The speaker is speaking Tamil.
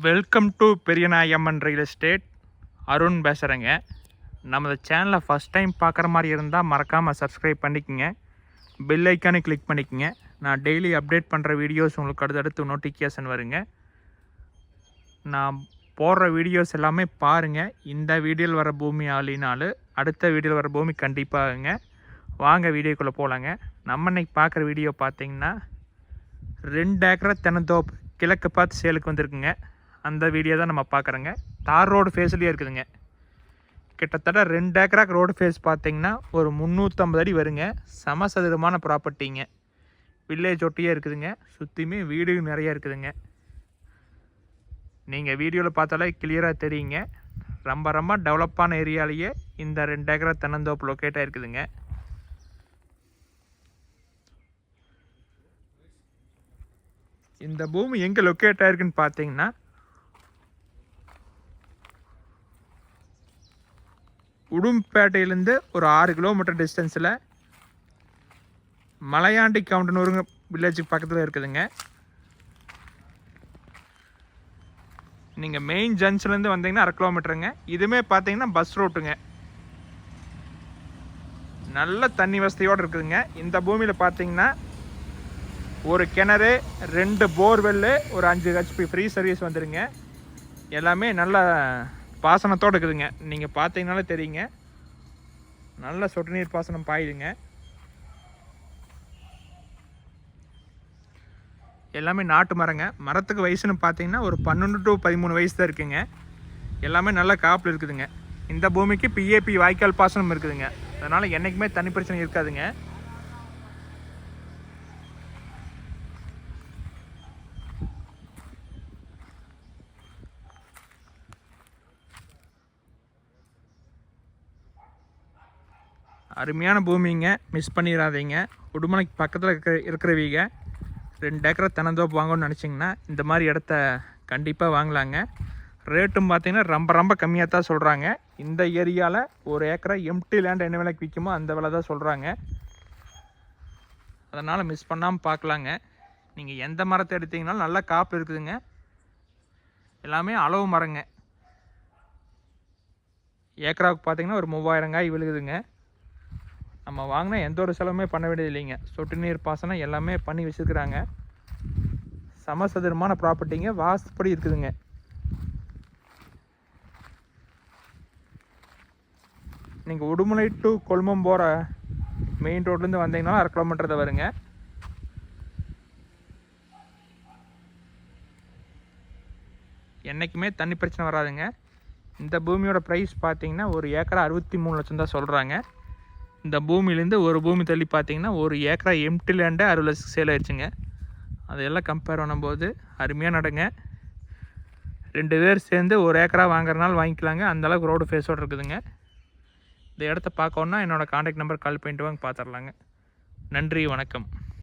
Welcome to Periyanayamman real estate Arun பேசுகிறேங்க நமது சேனலை ஃபஸ்ட் டைம் பார்க்குற மாதிரி இருந்தால் மறக்காமல் சப்ஸ்கிரைப் பண்ணிக்கோங்க. பெல் ஐக்கானே கிளிக் பண்ணிக்கோங்க. நான் டெய்லி அப்டேட் பண்ணுற வீடியோஸ் உங்களுக்கு அடுத்தடுத்து நோட்டிஃபிகேஷன் வருங்க. நான் போடுற வீடியோஸ் எல்லாமே பாருங்கள் இந்த வீடியோவில் வர பூமி ஆளினாலு அடுத்த வீடியோவில் வர பூமி கண்டிப்பாகுங்க. வாங்க வீடியோக்குள்ளே போகலாங்க நம்ம இன்னைக்கு பார்க்குற வீடியோ பார்த்தீங்கன்னா ரெண்டு ஏக்கரை தென்னந்தோப்பு கிழக்கு பார்த்து சேலுக்கு வந்திருக்குங்க. அந்த வீடியோ தான் நம்ம பார்க்குறோங்க. தார் ரோடு ஃபேஸ்லேயே இருக்குதுங்க. கிட்டத்தட்ட ரெண்டு ஏக்கராக்கு ரோடு ஃபேஸ் பார்த்திங்கன்னா ஒரு முந்நூற்றம்பது அடி வருங்க. சமசதுரமான ப்ராப்பர்ட்டிங்க வில்லேஜ் ஒட்டியே இருக்குதுங்க. சுற்றியுமே வீடு நிறைய இருக்குதுங்க. நீங்கள் வீடியோவில் பார்த்தாலே கிளியராக தெரியுங்க. ரொம்ப ரொம்ப டெவலப்பான ஏரியாலேயே இந்த ரெண்டு ஏக்கரா தென்னந்தோப்பு லொக்கேட் ஆகிருக்குதுங்க இந்த பூமி எங்கே லொக்கேட் ஆகிருக்குன்னு பார்த்தீங்கன்னா உடும்பேட்டையிலேருந்து ஒரு ஆறு கிலோமீட்டர் டிஸ்டன்ஸில் மலையாண்டி கவுண்டனூருங்க வில்லேஜுக்கு பக்கத்தில் இருக்குதுங்க. நீங்கள் மெயின் ஜங்ஷன்லேருந்து வந்தீங்கன்னா அரை கிலோமீட்டருங்க இதுவுமே பார்த்தீங்கன்னா பஸ் ரோட்டுங்க நல்ல தண்ணி வசதியோடு இருக்குதுங்க. இந்த பூமியில் பார்த்தீங்கன்னா ஒரு கிணறு ரெண்டு போர்வெல்லு ஒரு அஞ்சு ஹெச்பி ஃப்ரீ சர்வீஸ் வந்துருங்க. எல்லாமே நல்லா பாசனத்தோடு இருக்குதுங்க. நீங்கள் பார்த்தீங்கனாலே தெரியுங்க. நல்ல சொட்டு நீர் பாசனம் பாயுதுங்க. எல்லாமே நாட்டு மரங்க. மரத்துக்கு வயசுன்னு பார்த்தீங்கன்னா ஒரு பன்னெண்டு டு பதிமூணு வயசு தான் இருக்குங்க. எல்லாமே நல்ல காப்பில் இருக்குதுங்க. இந்த பூமிக்கு பிஏபி வாய்க்கால் பாசனம் இருக்குதுங்க. அதனால் என்றைக்குமே தண்ணி பிரச்சனை இருக்காதுங்க. அருமையான பூமிங்க. மிஸ் பண்ணிடாதீங்க உடுமலைக்கு பக்கத்தில் இருக்கிற இருக்கிறவீங்க. ரெண்டு ஏக்கரை தென்னந்தோப்பு வாங்கணும்னு நினச்சிங்கன்னா இந்த மாதிரி இடத்த கண்டிப்பாக வாங்கலாங்க. ரேட்டும் பார்த்தீங்கன்னா ரொம்ப ரொம்ப கம்மியாக தான் சொல்கிறாங்க இந்த ஏரியாவில் ஒரு ஏக்கரை எம்டி லேண்ட் என்ன விலைக்கு விற்குமோ அந்த விலை தான் சொல்கிறாங்க அதனால் மிஸ் பண்ணாமல் பார்க்கலாங்க நீங்கள் எந்த மரத்தை எடுத்தீங்கனாலும் நல்லா காப்பு இருக்குதுங்க. எல்லாமே அளவு மரங்க. ஏக்கராவுக்கு பார்த்தீங்கன்னா ஒரு மூவாயிரம் காய் விழுகுதுங்க. நம்ம வாங்கினா எந்த ஒரு செலவுமே பண்ண வேண்டியது இல்லைங்க சொட்டு நீர் பாசனம் எல்லாமே பண்ணி வச்சுருக்குறாங்க. சமசதுரமான ப்ராப்பர்ட்டிங்க. வாஸ்துப்படி இருக்குதுங்க. நீங்கள் உடுமலை டு கொல்மம் போகிற மெயின் ரோட்லேருந்து வந்தீங்கன்னா அரை கிலோமீட்டர் தான் வருங்க. என்றைக்குமே தண்ணி பிரச்சனை வராதுங்க. இந்த பூமியோட ப்ரைஸ் பார்த்தீங்கன்னா ஒரு ஏக்கரை அறுபத்தி மூணு லட்சம் தான் சொல்கிறாங்க இந்த பூமியிலேருந்து ஒரு பூமி தள்ளி பார்த்தீங்கன்னா ஒரு ஏக்கரா எம்டி லேண்டே அறுபது லட்சத்துக்கு சேல் ஆயிடுச்சுங்க. அதையெல்லாம் கம்பேர் பண்ணும்போது அருமையாக நடங்க. ரெண்டு பேர் சேர்ந்து ஒரு ஏக்கரா வாங்குறனால வாங்கிக்கலாங்க. அந்தளவுக்கு ரோடு ஃபேஸோடு இருக்குதுங்க. இந்த இடத்த பார்க்கணுன்னா என்னோடய காண்டாக்ட் நம்பர் கால் பண்ணிட்டு வாங்க பார்த்துடலாங்க நன்றி வணக்கம்.